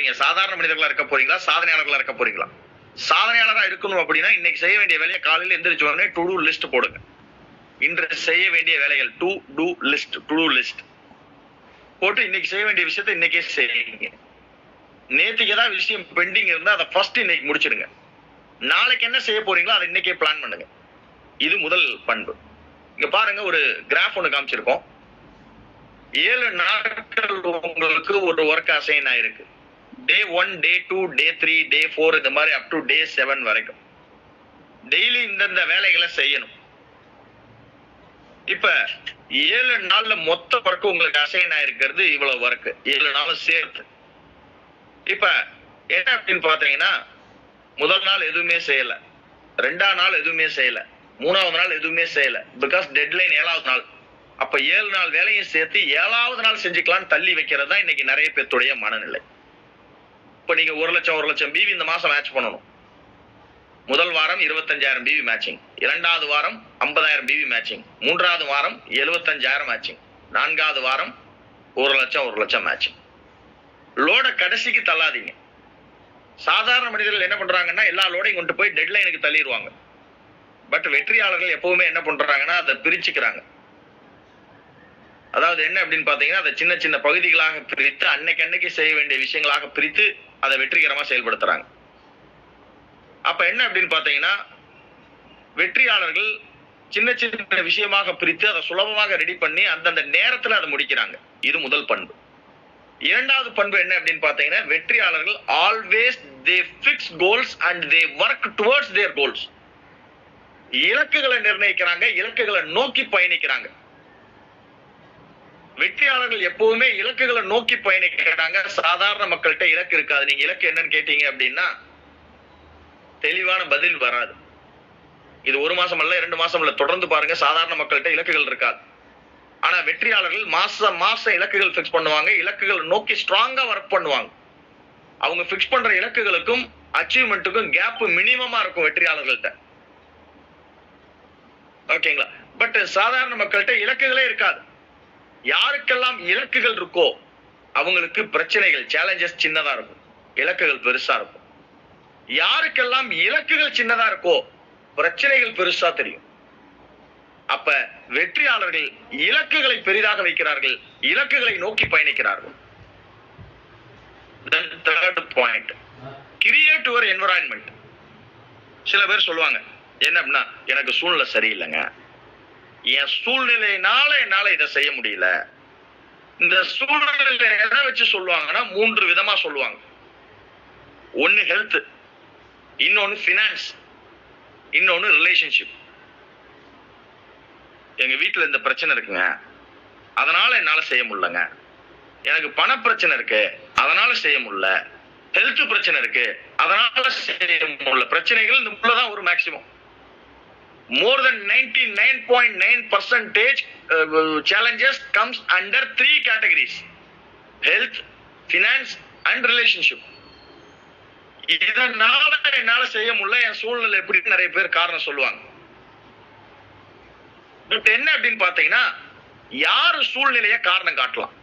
போறீங்க சாதாரண மனிதர்களா இருக்க போறீங்களா? சாதனையாளர்களா இருக்க போறீங்களா? சாதனையாளரா இருக்கணும் அப்படின்னா இன்னைக்கு செய்ய வேண்டிய வேலையை காலையில எந்திரிச்ச உடனே டு டூ லிஸ்ட் போடுங்க. இன்று செய்ய வேண்டிய வேலைகள் to do list to do list போட்டு இன்னைக்கு செய்ய வேண்டிய விஷயத்தை இன்னைக்கே செய்யுங்க. நேற்றுக்கு ஏதாவது விஷயம் பெண்டிங் இருந்தா அதை ஃபர்ஸ்ட் இன்னைக்கு முடிச்சிடுங்க. நாளைக்கு என்ன செய்ய போறீங்களோ அதை இன்னைக்கே பிளான் பண்ணுங்க. இது முதல் பண்பு. இங்க பாருங்க ஒரு கிராஃப் ஒன்று காமிச்சிருக்கோம். ஏழு நாட்கள் உங்களுக்கு ஒரு ஒர்க் அசைன் ஆயிருக்கு. Day one day two day three day four இந்த மாதிரி அப் டு டே செவன் வரைக்கும். டெய்லி இந்தந்த வேலைகளை செய்யணும். இப்ப ஏழு நாள்ல மொத்த ஒர்க் உங்களுக்கு அசைன் ஆயிருக்கிறது இவ்வளவு ஒர்க் ஏழு நாளும் சேர்த்து. இப்ப என்ன அப்படின்னு பாத்தீங்கன்னா முதல் நாள் எதுவுமே செய்யல. ரெண்டாம் நாள் எதுவுமே செய்யல. மூணாவது நாள் எதுவுமே செய்யல. பிகாஸ் டெட்லைன் ஏழாவது நாள். அப்ப ஏழு நாள் வேலையும் சேர்த்து ஏழாவது நாள் செஞ்சுக்கலாம்னு தள்ளி வைக்கிறது தான் இன்னைக்கு நிறைய பேர்த்துடைய மனநிலை. இப்ப நீங்க ஒரு லட்சம் ஒரு லட்சம் பிவி இந்த மாசம் மேட்ச் பண்ணணும். முதல் வாரம் இருபத்தஞ்சாயிரம் பிவி மேட்சிங் இரண்டாவது வாரம் ஐம்பதாயிரம் பிவி மேட்சிங் மூன்றாவது வாரம் எழுபத்தஞ்சாயிரம் மேட்சிங் நான்காவது வாரம் ஒரு லட்சம் ஒரு லட்சம் மேட்சிங் லோட கடைசிக்கு தள்ளாதீங்க. சாதாரண மனிதர்கள் என்ன பண்றாங்கன்னா எல்லா லோடையும் கொண்டு போய் டெட்லைனுக்கு தள்ளிடுவாங்க. பட் வெற்றியாளர்கள் எப்பவுமே என்ன பண்றாங்கன்னா அதை பிரிச்சுக்கிறாங்க. அதாவது என்ன அப்படின்னு பாத்தீங்கன்னா அதை சின்ன சின்ன பகுதிகளாக பிரித்து அன்னைக்கு அன்னைக்கு செய்ய வேண்டிய விஷயங்களாக பிரித்து அதை வெற்றிகரமாக செயல்படுத்துறாங்க. அப்ப என்ன அப்படின்னு பாத்தீங்கன்னா வெற்றியாளர்கள் சின்ன சின்ன விஷயமாக பிரித்து அதை சுலபமாக ரெடி பண்ணி அந்தந்த நேரத்துல அதை முடிக்கிறாங்க. இது முதல் பண்பு. இரண்டாவது பண்பு என்ன அப்படின்னு பாத்தீங்கன்னா வெற்றியாளர்கள் always they fix goals and they work towards their goals இலக்குகளை நிர்ணயிக்கிறாங்க இலக்குகளை நோக்கி பயணிக்கிறாங்க. வெற்றியாளர்கள் எப்பவுமே இலக்குகளை நோக்கி பயணிக்கிறாங்க. சாதாரண மக்கள்கிட்ட இலக்கு இருக்காது. நீங்க இலக்கு என்னன்னு கேட்டீங்க அப்படின்னா தெளிவான பதில் வராது. இது ஒரு மாசம் அல்ல இரண்டு மாசம் இல்ல தொடர்ந்து பாருங்க சாதாரண மக்கள்கிட்ட இலக்குகள் இருக்காது. ஆனா வெற்றியாளர்கள் மாச மாசம் இலக்குகள் ஃபிக்ஸ் பண்ணுவாங்க. இலக்குகள் நோக்கி ஸ்ட்ராங்கா ஒர்க் பண்ணுவாங்க. அவங்க ஃபிக்ஸ் பண்ற இலக்குகளுக்கும் அச்சீவ்மெண்ட்டுக்கும் கேப் மினிமமா இருக்கும் வெற்றியாளர்கள்ட்ட. ஓகேங்களா பட் சாதாரண மக்கள்கிட்ட இலக்குகளே இருக்காது. யாருக்கெல்லாம் இலக்குகள் இருக்கோ அவங்களுக்கு பிரச்சனைகள் சேலஞ்சஸ் சின்னதா இருக்கும். இலக்குகள் பெருசா இருக்கும். யாருக்கெல்லாம் இலக்குகள் சின்னதா இருக்கோ பிரச்சனைகள் பெருசா தெரியும். அப்ப வெற்றியாளர்கள் இலக்குகளை பெரிதாக வைக்கிறார்கள் இலக்குகளை நோக்கி பயணிக்கிறார்கள். Then third point create சில பேர் சொல்லுவாங்க என்ன அப்படின்னா எனக்கு சூழ்நிலை சரியில்லைங்க. என் சூழ்நிலையினால என்னால இதை செய்ய முடியல. இந்த சூழ்நிலையில எதை வச்சு சொல்லுவாங்கன்னா மூன்று விதமா சொல்லுவாங்க. ஒன்னு ஹெல்த் இன்னொன்னு ஃபினான்ஸ் இன்னொன்னு ரிலேஷன்ஷிப் எங்க வீட்டுல இந்த பிரச்சனை இருக்குங்க. அதனால என்னால செய்ய முடியலங்க. எனக்கு பண பிரச்சனை இருக்கு அதனால செய்ய முடியல. ஹெல்த் பிரச்சனை இருக்கு அதனால செய்ய முடியல. பிரச்சனைகள் இந்த தான் ஒரு maximum more than ninety nine point nine percentage challenges comes under three categories health finance and relationship இதனால என்னால செய்ய முடியல. என் சூழ்நிலை எப்படின்னு நிறைய பேர் காரணம் சொல்லுவாங்க. பட் என்ன அப்படின்னு பாத்தீங்கன்னா யாரு சூழ்நிலைய காரணம் காட்டலாம்?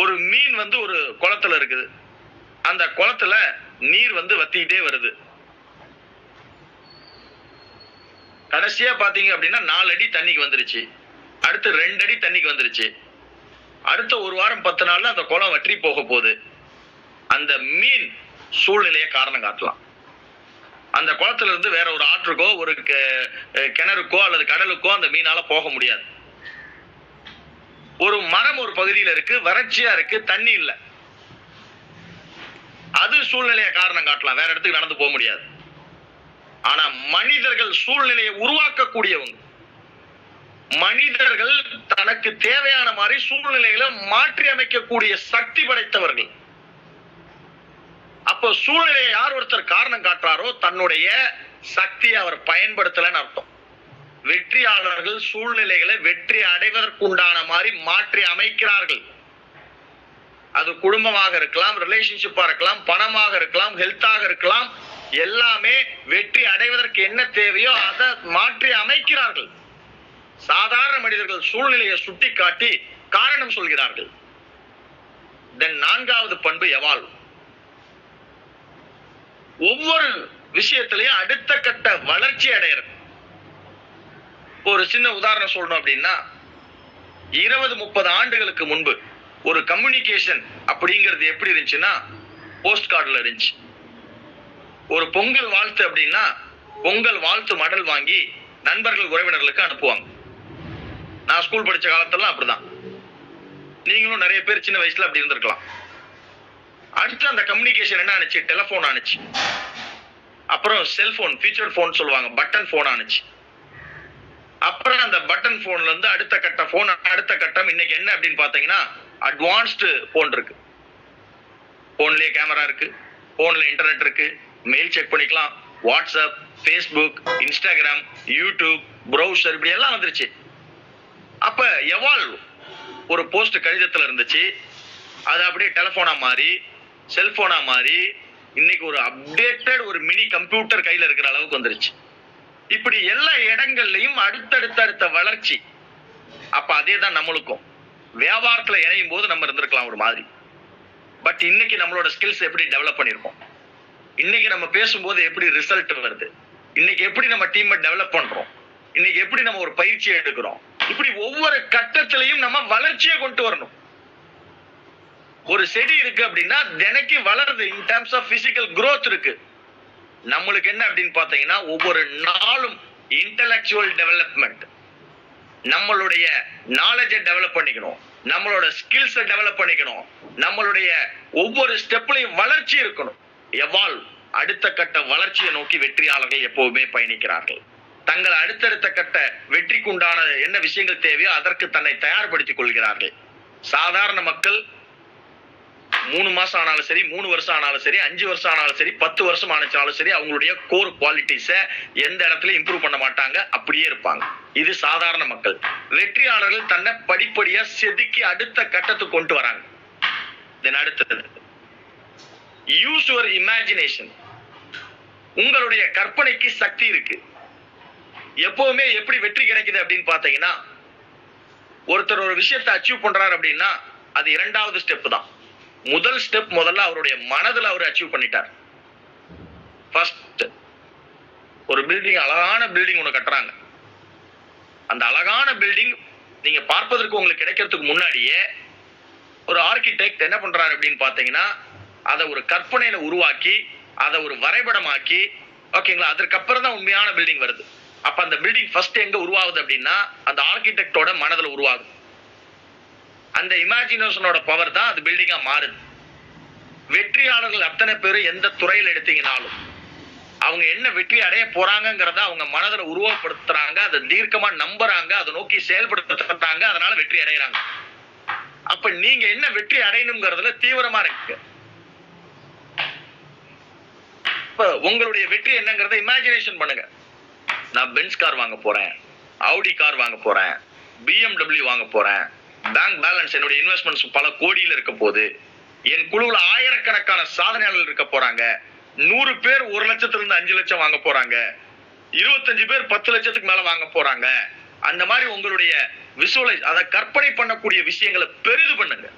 ஒரு மீன் வந்து ஒரு குளத்துல இருக்குது. அந்த குளத்துல நீர் வந்து வத்திக்கிட்டே வருது. கடைசியா பாத்தீங்க அப்படின்னா நாலு அடி தண்ணிக்கு வந்துருச்சு. அடுத்து ரெண்டு அடி தண்ணிக்கு வந்துருச்சு. அடுத்த ஒரு வாரம் பத்து நாள்ல அந்த குளம் வற்றி போக போகுது. அந்த மீன் சூழ்நிலையை காரணம் காட்டலாம். அந்த குளத்துல இருந்து வேற ஒரு ஆற்றுக்கோ ஒரு கெ- கிணறுக்கோ அல்லது கடலுக்கோ அந்த மீனால போக முடியாது. ஒரு மரம் ஒரு பகுதியில இருக்கு வறட்சியா இருக்கு தண்ணி இல்லை. அது சூழ்நிலையை காரணம் காட்டலாம். வேற இடத்துக்கு நடந்து போக முடியாது. ஆனா மனிதர்கள் சூழ்நிலையை உருவாக்கக்கூடியவங்க. மனிதர்கள் தனக்கு தேவையான மாதிரி சூழ்நிலைகளை மாற்றி அமைக்கக்கூடிய சக்தி படைத்தவர்கள். அப்போ சூழ்நிலையை யார் ஒருத்தர் காரணம் காட்டுறாரோ தன்னுடைய சக்தியை அவர் பயன்படுத்தலன்னு அர்த்தம். வெற்றியாளர்கள் சூழ்நிலைகளை வெற்றி அடைவதற்குண்டான மாதிரி மாற்றி அமைக்கிறார்கள். அது குடும்பமாக இருக்கலாம் ரிலேஷன்ஷிப்பா இருக்கலாம் பணமாக இருக்கலாம் ஹெல்த்தாக இருக்கலாம் எல்லாமே வெற்றி அடைவதற்கு என்ன தேவையோ அதை மாற்றி அமைக்கிறார்கள். சாதாரண மனிதர்கள் சூழ்நிலையை சுட்டிக்காட்டி காரணம் சொல்கிறார்கள். தென் நான்காவது பண்பு எவால். ஒவ்வொரு விஷயத்திலையும் அடுத்த கட்ட வளர்ச்சி அடையிறது. ஒரு சின்ன உதாரணம் சொல்லணும் அப்படின்னா இருபது முப்பது ஆண்டுகளுக்கு முன்பு ஒரு கம்யூனிகேஷன் அப்படிங்கிறது எப்படி இருந்துச்சுன்னா போஸ்ட் கார்டில் இருந்துச்சு. ஒரு பொங்கல் வாழ்த்து அப்படின்னா பொங்கல் வாழ்த்து மடல் வாங்கி நண்பர்கள் உறவினர்களுக்கு அனுப்புவாங்க. நான் ஸ்கூல் படிச்ச காலத்தெல்லாம் அப்படிதான். நீங்களும் நிறைய பேர் சின்ன வயசுல அப்படி இருந்திருக்கலாம். அடுத்து அந்த கம்யூனிகேஷன் என்ன ஆனிச்சு டெலிஃபோன் ஆனிச்சு அப்புறம் செல்போன் ஃபீச்சர் ஃபோன் சொல்லுவாங்க. பட்டன் ஃபோன் ஆனிச்சு அப்புறம் அந்த பட்டன் ஃபோன்ல இருந்து அடுத்த கட்ட ஃபோன் அடுத்த கட்டம் இன்னைக்கு என்ன அப்படின்னு பாத்தீங்கன்னா அட்வான்ஸ்டு ஃபோன் இருக்கு. ஃபோன்லயே கேமரா இருக்கு. ஃபோன்ல இன்டர்நெட் இருக்கு. மெயில் செக் பண்ணிக்கலாம். WhatsApp Facebook Instagram YouTube browser இப்படி எல்லாம் வந்துருச்சு. அப்ப எவால்வ் ஒரு போஸ்ட் கடிதத்துல இருந்துச்சு. அது அப்படியே டெலிஃபோனா மாறி செல்போனா மாறி இன்னைக்கு ஒரு அப்டேட்டட் ஒரு மினி கம்ப்யூட்டர் கையில இருக்கிற அளவுக்கு வந்துருச்சு. இப்படி எல்லா இடங்கள்லையும் அடுத்தடுத்த அடுத்த வளர்ச்சி. அப்ப அதே தான் நம்மளுக்கும். வியாபாரத்துல இணையும் போது நம்ம இருந்திருக்கலாம் ஒரு மாதிரி. பட் இன்னைக்கு நம்மளோட ஸ்கில்ஸ் எப்படி டெவலப் பண்ணிருக்கோம் இன்னைக்கு நம்ம பேசும்போது எப்படி ரிசல்ட் வருது? இன்னைக்கு எப்படி நம்ம டீமை டெவலப் பண்றோம்? இன்னைக்கு எப்படி நம்ம ஒரு பயிற்சி எடுக்கிறோம்? இப்படி ஒவ்வொரு கட்டத்திலையும் நம்ம வளர்ச்சியை கொண்டு வரணும். ஒரு செடி இருக்கு அப்படின்னா தினைக்கு வளருது. In terms of physical growth இருக்கு. நம்மளுக்கு என்ன அப்படின்னு பாத்தீங்கன்னா ஒவ்வொரு நாளும் இன்டலெக்சுவல் டெவலப்மெண்ட் நம்மளுடைய நாலேஜை டெவலப் பண்ணிக்கணும். நம்மளோட ஸ்கில்ஸை டெவலப் பண்ணிக்கணும். நம்மளுடைய ஒவ்வொரு ஸ்டெப்லையும் வளர்ச்சி இருக்கணும். எவால் அடுத்த கட்ட வளர்ச்சியை நோக்கி வெற்றியாளர்கள் எப்பவுமே பயணிக்கிறார்கள். தங்கள் அடுத்தடுத்த கட்ட வெற்றிக்குண்டான என்ன விஷயங்கள் தேவையோ அதற்கு தன்னை தயார்படுத்திக் கொள்கிறார்கள். சாதாரண மக்கள் மூணு மாசம் ஆனாலும் சரி மூணு வருஷம் ஆனாலும் சரி அஞ்சு வருஷம் ஆனாலும் சரி பத்து வருஷம் ஆனாலும் சரி அவங்களுடைய கோர் குவாலிட்டிஸ எந்த இடத்துல இம்ப்ரூவ் பண்ண மாட்டாங்க அப்படியே இருப்பாங்க. இது சாதாரண மக்கள். வெற்றியாளர்கள் தன்னை படிப்படியா செதுக்கி அடுத்த கட்டத்துக்கு கொண்டு வராங்க. தென் அடுத்தது. யூஸ் யுவர் இமேஜினேஷன் உங்களுடைய கற்பனைக்கு சக்தி இருக்கு. எப்பவுமே எப்படி வெற்றி கிடைக்குது அப்படின்னு பாத்தீங்கன்னா ஒருத்தர் ஒரு விஷயத்தை அச்சீவ் பண்றாரு அப்படின்னா அது இரண்டாவது ஸ்டெப் தான். முதல் ஸ்டெப் முதல்ல அவருடைய மனதுல அவர் அச்சீவ் பண்ணிட்டார். ஃபர்ஸ்ட் ஒரு பில்டிங் அழகான பில்டிங் ஒன்று கட்டுறாங்க. அந்த அழகான பில்டிங் நீங்க பார்ப்பதற்கு உங்களுக்கு கிடைக்கிறதுக்கு முன்னாடியே ஒரு ஆர்கிடெக்ட் என்ன பண்றாரு அப்படின்னு பாத்தீங்கன்னா அதை ஒரு கற்பனையில உருவாக்கி அதை ஒரு வரைபடமாக்கி ஓகேங்களா அதற்கப்புறம் தான் உண்மையான பில்டிங் வருது. அப்ப அந்த பில்டிங் ஃபர்ஸ்ட் எங்க உருவாகுது அப்படின்னா அந்த ஆர்கிடெக்டோட மனதில் உருவாகுது. அந்த இமேஜினேஷனோட பவர் தான் அது பில்டிங்கா மாறுது. வெற்றியாளர்கள் அத்தனை பேரும் எந்த துறையில் எடுத்தீங்கனாலும் அவங்க என்ன வெற்றி அடைய போறாங்கிறத அவங்க மனதில் உருவப்படுத்துறாங்க அதை தீர்க்கமா நம்புறாங்க அதை நோக்கி செயல்படுத்துறாங்க அதனால வெற்றி அடைகிறாங்க. அப்ப நீங்க என்ன வெற்றி அடையணுங்கிறதுல தீவிரமா இருக்கு. இப்ப உங்களுடைய வெற்றி என்னங்கிறத இமேஜினேஷன் பண்ணுங்க. நான் பென்ஸ் கார் வாங்க போறேன் ஆடி கார் வாங்க போறேன் பிஎம்டபிள்யூ வாங்க போறேன். பேங்க் பேலன்ஸ் என்னுடைய இன்வெஸ்ட்மெண்ட்ஸ் பல கோடியில் இருக்க போது என் குழுவில் ஆயிரக்கணக்கான சாதனையாளர்கள் இருக்க போறாங்க. நூறு பேர் ஒரு லட்சத்துல இருந்து அஞ்சு லட்சம் வாங்க போறாங்க. இருபத்தஞ்சு பேர் பத்து லட்சத்துக்கு மேல வாங்க போறாங்க. அந்த மாதிரி உங்களுடைய விசுவலைஸ் அதை கற்பனை பண்ணக்கூடிய விஷயங்களை பெரிது பண்ணுங்க.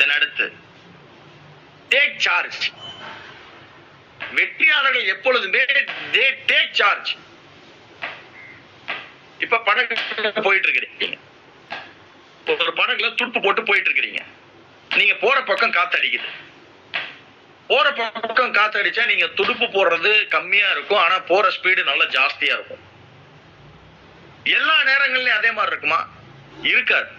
தென் அடுத்து டேக் சார்ஜ் வெற்றியாளர்கள் எப்பொழுதுமே தே டேக் சார்ஜ் இப்ப படகு போயிட்டு இருக்கிறீங்க. ஒரு படகுல துடுப்பு போட்டு போயிட்டு இருக்கிறீங்க. நீங்க போற பக்கம் காத்து அடிக்குது. போற பக்கம் காத்து அடிச்சா நீங்க துடுப்பு போடுறது கம்மியா இருக்கும். ஆனா போற ஸ்பீடு நல்லா ஜாஸ்தியா இருக்கும். எல்லா நேரங்கள்லயும் அதே மாதிரி இருக்குமா? இருக்காது.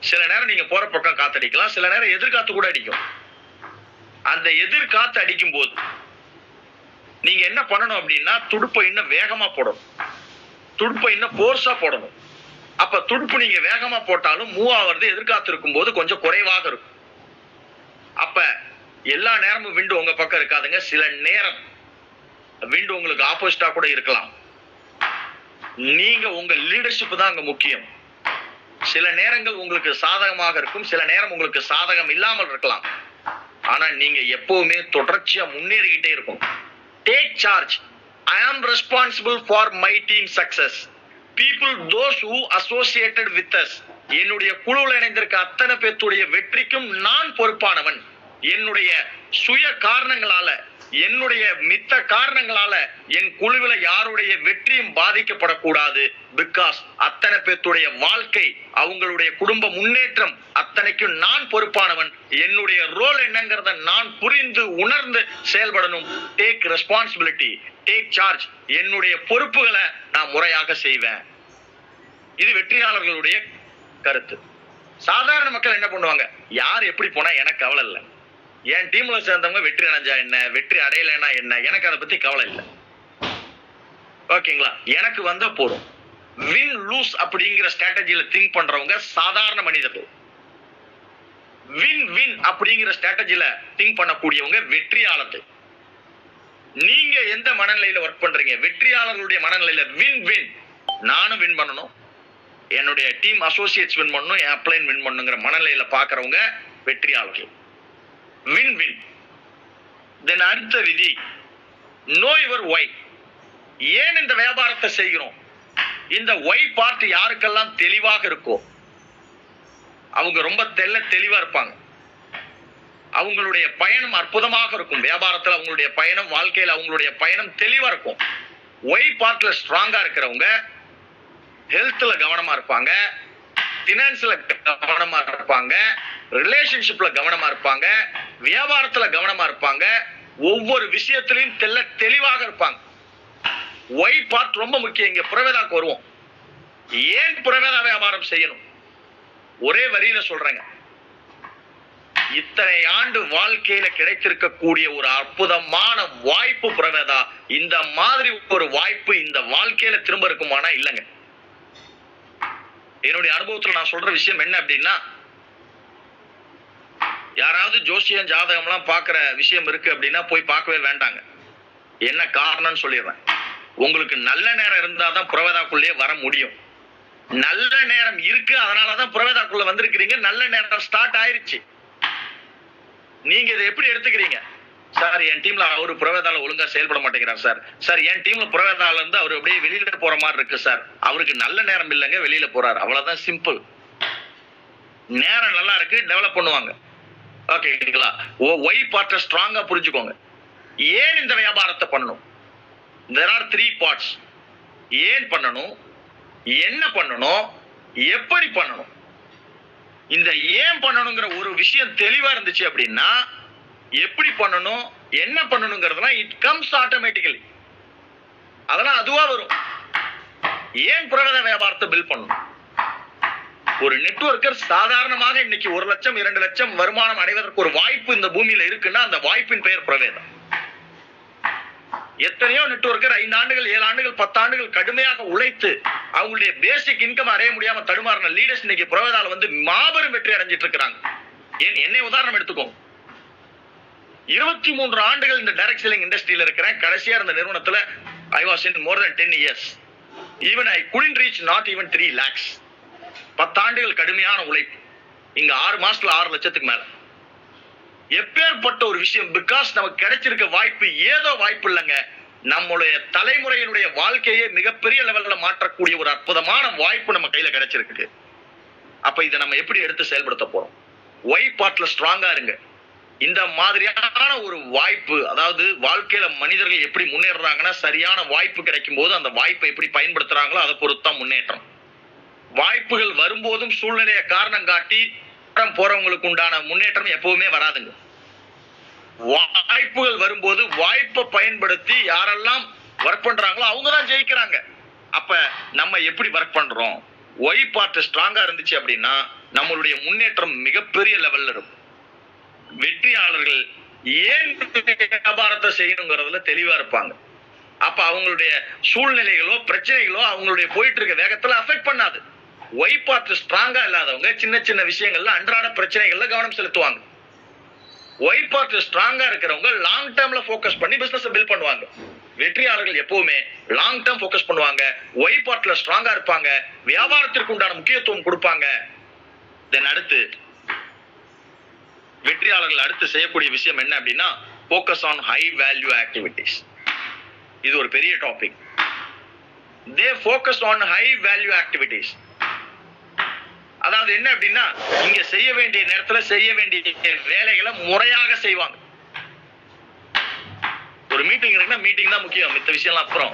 சில நேரம் நீங்க போற பக்கம் காத்தடிக்கலாம் சில நேரம் எதிர்காத்து கூட அடிக்கும். அந்த எதிர்காத்து அடிக்கும் போது நீங்க என்ன பண்ணணும் அப்படின்னா துடுப்பை இன்னும் வேகமா போடணும். துடுப்பை இன்னும் போர்ஸா போடணும். அப்ப துடுப்பு நீங்க வேகமா போட்டாலும் மூவ் ஆகிறது எதிர்காத்து இருக்கும் போது கொஞ்சம் குறைவாக இருக்கும். அப்ப எல்லா நேரமும் விண்டு உங்க பக்கம் இருக்காதுங்க. சில நேரம் விண்டு உங்களுக்கு ஆப்போசிட்டா கூட இருக்கலாம். நீங்க உங்க லீடர்ஷிப் தான் அங்க முக்கியம். சில நேரங்கள் உங்களுக்கு சாதகமாக இருக்கும். சில நேரம் உங்களுக்கு சாதகம் இல்லாமல் இருக்கலாம். ஆனா நீங்க எப்பவுமே தொடர்ச்சியா முன்னேறிக்கிட்டே இருக்கும் take charge I am responsible for my team success people those who associated with us என்னுடைய குழுவில் இணைந்திருக்க அத்தனை பேர்த்துடைய வெற்றிக்கும் நான் பொறுப்பானவன். என்னுடைய சுய காரணங்களால என்னுடைய மித்த காரணங்களால என் குழுவில யாருடைய வெற்றியும் பாதிக்கப்படக்கூடாது. பிகாஸ் அத்தனை பேர்த்துடைய வாழ்க்கை அவங்களுடைய குடும்ப முன்னேற்றம் அத்தனைக்கும் நான் பொறுப்பானவன். என்னுடைய ரோல் என்னங்கிறத நான் புரிந்து உணர்ந்து செயல்படணும். டேக் ரெஸ்பான்சிபிலிட்டி டேக் சார்ஜ் என்னுடைய பொறுப்புகளை நான் முறையாக செய்வேன். இது வெற்றியாளர்களுடைய கருத்து. சாதாரண மக்கள் என்ன பண்ணுவாங்க? யார் எப்படி போனா எனக்கு கவலை இல்லை. என் டீம்ல சேர்ந்தவங்க வெற்றி அடைஞ்சா என்ன? வெற்றி அடையலைன்னா என்ன? எனக்கு அதை பத்தி கவலை இல்லை. ஓகேங்களா எனக்கு வந்தா போதும். வின் லூஸ் அப்படிங்கிற ஸ்ட்ராட்டஜில திங்க் பண்றவங்க சாதாரண மனிதர்கள். வின் வின் அப்படிங்கிற ஸ்ட்ராட்டஜில திங்க் பண்ணக்கூடியவங்க வெற்றியாளர்கள். நீங்க எந்த மனநிலையில ஒர்க் பண்றீங்க? வெற்றியாளர்களுடைய மனநிலையில வின் வின் நானும் வின் பண்ணணும். என்னுடைய டீம் அசோசியேட்ஸ் வின் பண்ணணும். என் அப்ளைன் வின் பண்ணுங்கிற மனநிலையில பாக்குறவங்க வெற்றியாளர்கள். வின் வின் தென் அடுத்த விதி நோ யுவர் ஒய் ஏன் இந்த வியாபாரத்தை செய்கிறோம்? இந்த ஒய் பார்ட் யாருக்கெல்லாம் தெளிவாக இருக்கோ அவங்க ரொம்ப தெல்ல தெளிவா இருப்பாங்க. அவங்களுடைய பயணம் அற்புதமாக இருக்கும். வியாபாரத்தில் அவங்களுடைய பயணம் வாழ்க்கையில அவங்களுடைய பயணம் தெளிவா இருக்கும். ஒய் பார்ட்ல ஸ்ட்ராங்கா இருக்கிறவங்க ஹெல்த்ல கவனமா இருப்பாங்க. பினான்ஸ்ல கவனமா இருப்பாங்க ரிலேஷன்ஷிப்ல கவனமா இருப்பாங்க வியாபாரத்துல கவனமா இருப்பாங்க ஒவ்வொரு விஷயத்திலையும் தெல்ல தெளிவாக இருப்பாங்க. ஒய் பார்ட் ரொம்ப முக்கியம். இங்க புறவேதாக்கு வருவோம். ஏன் புறவேதா வியாபாரம் செய்யணும்? ஒரே வரியில சொல்றேங்க. இத்தனை ஆண்டு வாழ்க்கையில கிடைத்திருக்கக்கூடிய ஒரு அற்புதமான வாய்ப்பு புறவேதா. இந்த மாதிரி ஒரு வாய்ப்பு இந்த வாழ்க்கையில திரும்ப இருக்குமானா இல்லைங்க. என்னுடைய அனுபவத்துல நான் சொல்ற விஷயம் என்ன அப்படின்னா யாராவது ஜோசியம் ஜாதகம்லாம் பார்க்குற விஷயம் இருக்கு அப்படின்னா போய் பார்க்கவே வேண்டாங்க. என்ன காரணம்னு சொல்லிடுறேன். உங்களுக்கு நல்ல நேரம் இருந்தால் தான் புறவேதாக்குள்ளேயே வர முடியும். நல்ல நேரம் இருக்கு அதனால தான் புறவேதாக்குள்ள வந்திருக்கிறீங்க. நல்ல நேரம் ஸ்டார்ட் ஆயிருச்சு. நீங்க இதை எப்படி எடுத்துக்கிறீங்க? சார் என் டீம்ல அவரு புரவேதால ஒழுங்கா செயல்பட மாட்டேங்கிறார் சார். சார் என் டீம்ல புரவேதால இருந்து அவர் அப்படியே வெளியில போற மாதிரி இருக்கு சார். அவருக்கு நல்ல நேரம் இல்லைங்க வெளியில போறாரு. அவ்வளவுதான் சிம்பிள் நேரம் நல்லா இருக்கு டெவலப் பண்ணுவாங்க. ஓகேங்களா ஓ ஒய் பார்ட்டை ஸ்ட்ராங்கா புரிஞ்சுக்கோங்க. ஏன் இந்த வியாபாரத்தை பண்ணணும்? தெர் ஆர் த்ரீ பார்ட்ஸ் ஏன் பண்ணணும்? என்ன பண்ணணும்? எப்படி பண்ணணும்? இந்த ஏன் பண்ணணுங்கிற ஒரு விஷயம் தெளிவா இருந்துச்சு அப்படின்னா எப்படி பண்ணணும் என்ன பண்ணணுங்கிறதுலாம் இட் கம்ஸ் ஆட்டோமேட்டிக்கலி அதெல்லாம் அதுவா வரும். ஏன் புரவேத வியாபாரத்தை பில் பண்ணணும்? ஒரு நெட்வொர்க்கர் சாதாரணமாக இன்னைக்கு ஒரு லட்சம் இரண்டு லட்சம் வருமானம் அடைவதற்கு ஒரு வாய்ப்பு இந்த பூமியில இருக்குன்னா அந்த வாய்ப்பின் பெயர் பிரவேதம். எத்தனையோ நெட்வொர்க்கர் ஐந்து ஆண்டுகள் ஏழு ஆண்டுகள் பத்து ஆண்டுகள் கடுமையாக உழைத்து அவங்களுடைய பேசிக் இன்கம் அடைய முடியாம தடுமாறின லீடர்ஸ் இன்னைக்கு பிரவேதால வந்து மாபெரும் வெற்றி அடைஞ்சிட்டு இருக்கிறாங்க. ஏன் என்னை உதாரணம் எடுத்துக்கோங்க. இருபத்தி மூன்று ஆண்டுகள் இந்த டைரக்ட் செல்லிங் இண்டஸ்ட்ரியில இருக்கிறேன். கடைசியா இருந்த நிறுவனத்துல I was in more than ten years even I couldn't reach not even three lakhs பத்தாண்டுகள் கடுமையான உழைப்பு. இங்க ஆறு மாசத்துல ஆறு லட்சத்துக்கு மேல. எப்பேற்பட்ட ஒரு விஷயம்? பிகாஸ் நமக்கு கிடைச்சிருக்க வாய்ப்பு ஏதோ வாய்ப்பு இல்லைங்க. நம்மளுடைய தலைமுறையினுடைய வாழ்க்கையை மிகப்பெரிய லெவல்ல மாற்றக்கூடிய ஒரு அற்புதமான வாய்ப்பு நம்ம கையில கிடைச்சிருக்கு அப்ப இதை நம்ம எப்படி எடுத்து செயல்படுத்த போறோம்? ஒய் பார்ட்ல ஸ்ட்ராங்கா இருங்க. இந்த மாதிரியான ஒரு வாய்ப்பு அதாவது வாழ்க்கையில மனிதர்கள் எப்படி முன்னேறுறாங்கன்னா சரியான வாய்ப்பு கிடைக்கும் போது அந்த வாய்ப்பை எப்படி பயன்படுத்துறாங்களோ அதை பொறுத்து தான் முன்னேற்றம். வாய்ப்புகள் வரும்போதும் சூழ்நிலையை காரணம் காட்டி போறவங்களுக்கு உண்டான முன்னேற்றம் எப்பவுமே வராதுங்க. வாய்ப்புகள் வரும்போது வாய்ப்பை பயன்படுத்தி யாரெல்லாம் ஒர்க் பண்றாங்களோ அவங்க தான் ஜெயிக்கிறாங்க. அப்ப நம்ம எப்படி ஒர்க் பண்றோம்? ஒய் பார்ட் ஸ்ட்ராங்கா இருந்துச்சு அப்படின்னா நம்மளுடைய முன்னேற்றம் மிகப்பெரிய லெவல்ல இருக்கும். வெற்றியாளர்கள் ஏன் வியாபாரத்தை செய்யணுங்கிறதுல தெளிவா இருப்பாங்க. அப்ப அவங்களுடைய சூழ்நிலைகளோ பிரச்சனைகளோ அவங்களுடைய போயிட்டு இருக்க வேகத்துல அஃபெக்ட் பண்ணாது. ஒய் பார்ட் ஸ்ட்ராங்கா இல்லாதவங்க சின்ன சின்ன விஷயங்கள்ல அன்றாட பிரச்சனைகள்ல கவனம் செலுத்துவாங்க. ஒய் பார்ட் ஸ்ட்ராங்கா இருக்கிறவங்க லாங் டேர்ம்ல ஃபோக்கஸ் பண்ணி பிசினஸ் பில்ட் பண்ணுவாங்க. வெற்றியாளர்கள் எப்பவுமே லாங் டேர்ம் ஃபோக்கஸ் பண்ணுவாங்க. ஒய் பார்ட்ல ஸ்ட்ராங்கா இருப்பாங்க. வியாபாரத்திற்கு உண்டான முக்கியத்துவம் கொடுப்பாங்க. தென் அடுத்து வெற்றியாளர்கள் அடுத்து செய்யக்கூடிய விஷயம் என்ன அப்படின்னா focus on high value activities இது ஒரு பெரிய topic they focus on high value activities அதாவது என்ன அப்படின்னா இங்க செய்ய வேண்டிய நேரத்துல செய்ய வேண்டிய வேலைகளை முறையாக செய்வாங்க. ஒரு மீட்டிங் இருக்குன்னா மீட்டிங் தான் முக்கியம். மித்த விஷயம்லாம் அப்புறம்.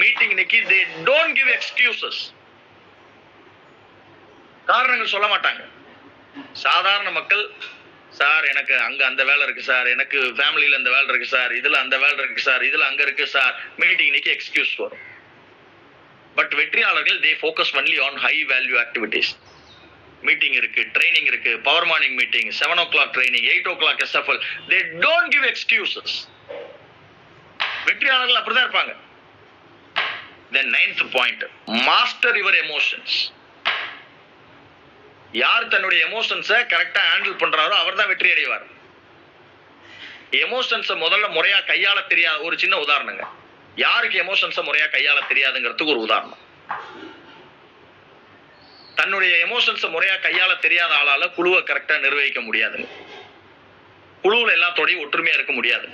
மீட்டிங் இன்னைக்கு தே டோன்ட் கிவ் எக்ஸ்கியூசஸ் காரணங்கள் சொல்ல மாட்டாங்க. சாதாரண மக்கள் சார் எனக்கு அங்க அந்த வேலை இருக்கு சார். எனக்கு ஃபேமிலியில இந்த வேலை இருக்கு சார். இதுல அந்த வேலை இருக்கு சார். இதுல அங்க இருக்கு சார். மீட்டிங் இன்னைக்கு எக்ஸ்கியூஸ் வரும். பட் வெற்றியாளர்கள் they focus only on high value activities meeting இருக்கு ட்ரைனிங் இருக்கு power morning meeting seven o'clock training eight o'clock SFL they don't give excuses வெற்றியாளர்கள் அப்படிதான் இருப்பாங்க. Then ninth point master your emotions யார் தன்னுடைய எமோஷன்ஸை கரெக்டா ஹேண்டில் பண்றாரோ அவர் தான் வெற்றி அடைவார் எமோஷன்ஸை முதல்ல முறையா கையாள தெரியாத ஒரு சின்ன உதாரணங்க. யாருக்கு எமோஷன்ஸை முறையா கையாள தெரியாதுங்கிறதுக்கு ஒரு உதாரணம். தன்னுடைய எமோஷன்ஸை முறையா கையாள தெரியாத ஆளால குழுவை கரெக்டா நிர்வகிக்க முடியாதுங்க குழுவில் எல்லாத்தோடையும் ஒற்றுமையா இருக்க முடியாது.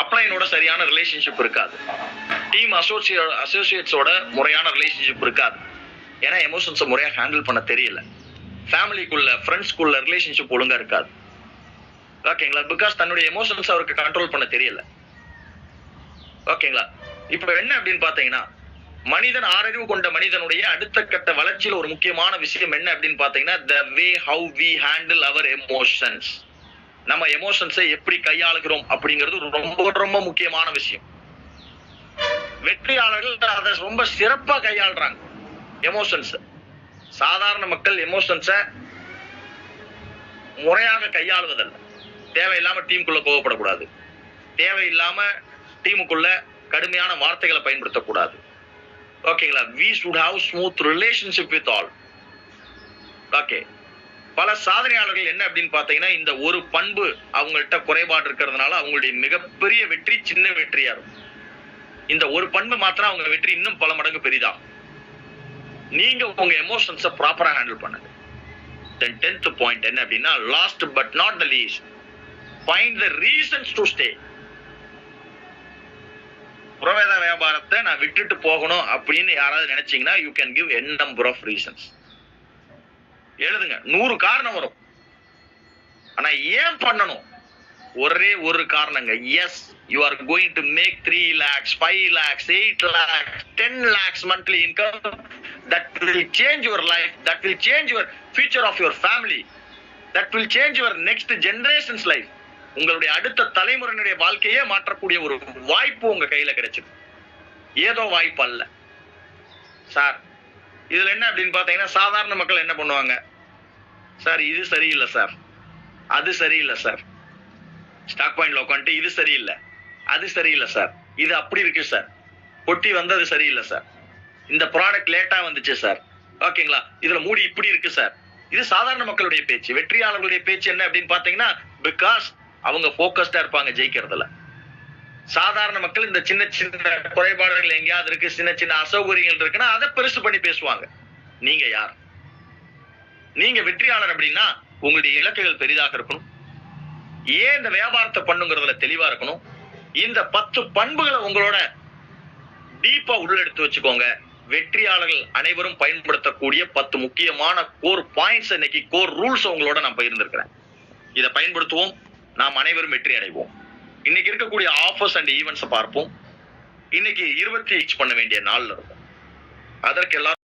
அப்ளைனோட சரியான ரிலேஷன்ஷிப் இருக்காது. டீம் அசோசியே அசோசியேட்ஸோட முறையான ரிலேஷன்ஷிப் இருக்காது. ஏன்னா எமோஷன்ஸை முறையாக ஹேண்டில் பண்ண தெரியல. ஃபேமிலிக்குள்ள ஃப்ரெண்ட்ஸ்க்குள்ள ரிலேஷன்ஷிப் ஒழுங்கா இருக்காது. ஓகேங்களா பிகாஸ் தன்னுடைய எமோஷன்ஸ் அவருக்கு கண்ட்ரோல் பண்ண தெரியல. ஓகேங்களா இப்போ என்ன அப்படின்னு பார்த்தீங்கன்னா மனிதன் ஆறறிவு கொண்ட மனிதனுடைய அடுத்த கட்ட வளர்ச்சியில் ஒரு முக்கியமான விஷயம் என்ன அப்படின்னு பார்த்தீங்கன்னா the way how we handle our emotions நம்ம எமோஷன்ஸை எப்படி கையாளுகிறோம் அப்படிங்கிறது ரொம்ப ரொம்ப முக்கியமான விஷயம். வெற்றியாளர்கள் அதை ரொம்ப சிறப்பா கையாளுறாங்க. எமோஷன்ஸ் சாதாரண மக்கள் எமோஷன்ஸை முறையாக கையாளுவதல்ல. தேவையில்லாம டீமுக்குள்ள கோவப்படக்கூடாது. தேவையில்லாம டீமுக்குள்ள கடுமையான வார்த்தைகளை பயன்படுத்தக்கூடாது. ஓகேங்களா we should have smooth relationship with all okay பல சாதனையாளர்கள் என்ன அப்படின்னு பார்த்தீங்கன்னா இந்த ஒரு பண்பு அவங்கள்ட்ட குறைபாடு இருக்கிறதுனால அவங்களுடைய மிகப்பெரிய வெற்றி சின்ன வெற்றியா இருக்கும். இந்த ஒரு பண்பு மாத்திரம் அவங்க வெற்றி இன்னும் பல மடங்கு பெரிதாகும் நீங்க உங்க எமோஷன்ஸை ப்ராப்பரா ஹேண்டில் பண்ணுங்க. தென் டென்த் பாயிண்ட் என்ன அப்படின்னா last but not the least find the reasons to stay புறவேத வியாபாரத்தை நான் விட்டுட்டு போகணும் அப்படின்னு யாராவது நினைச்சீங்கன்னா you can give N number of reasons எழுதுங்க நூறு காரணம் வரும். ஆனா ஏன் பண்ணணும்? ஒரே ஒரு காரணங்க. Yes you are going to make three lakhs five lakhs eight lakhs ten lakhs monthly income that will change your life that will change your future of your family that will change your next generations life உங்களுடைய அடுத்த தலைமுறையினுடைய வாழ்க்கையே மாற்றக்கூடிய ஒரு வாய்ப்பு உங்க கையில கிடைச்சிது. ஏதோ வாய்ப்பு அல்ல. சார் இதுல என்ன அப்படின்னு பாத்தீங்கன்னா சாதாரண மக்கள் என்ன பண்ணுவாங்க? சார் இது சரியில்லை சார் அது சரியில்லை சார் ஸ்டாக் பாயிண்ட்ல உட்காந்துட்டு இது சரியில்லை. அது சரியில்லை சார் இது அப்படி இருக்கு சார் பொட்டி வந்து அது சரியில்லை சார் இந்த ப்ராடக்ட் லேட்டா வந்துச்சு சார் ஓகேங்களா? இதுல மூடி இப்படி இருக்கு சார் இது சாதாரண மக்களுடைய பேச்சு. வெற்றியாளர்களுடைய பேச்சு என்ன அப்படின்னு பாத்தீங்கன்னா பிகாஸ் அவங்க போக்கஸ்டா இருப்பாங்க ஜெயிக்கிறதுல. சாதாரண மக்கள் இந்த சின்ன சின்ன குறைபாடுகள் எங்கேயாவது இருக்கு சின்ன சின்ன அசௌகரியங்கள் இருக்குன்னா அதை பெருசு பண்ணி பேசுவாங்க. நீங்க யார்? நீங்க வெற்றியாளர் அப்படின்னா உங்களுடைய இலக்குகள் பெரிதாக இருக்கணும். ஏன் இந்த வியாபாரத்தை பண்ணுங்கிறதுல தெளிவா இருக்கணும். இந்த பத்து பண்புகளை உங்களோட டீப்பா உள்ள எடுத்து வச்சுக்கோங்க. வெற்றியாளர்கள் அனைவரும் பயன்படுத்தக்கூடிய பத்து முக்கியமான கோர் பாயிண்ட்ஸ் இன்னைக்கு கோர் ரூல்ஸ் உங்களோட நான் பகிர்ந்திருக்கிறேன். இதை பயன்படுத்துவோம். நாம் அனைவரும் வெற்றி அடைவோம். இன்னைக்கு இருக்கக்கூடிய ஆஃபர்ஸ் அண்ட் ஈவெண்ட்ஸை பார்ப்போம். இன்னைக்கு இருபத்தி பண்ண வேண்டிய நாள்ல இருக்கும். அதற்கு எல்லாரும்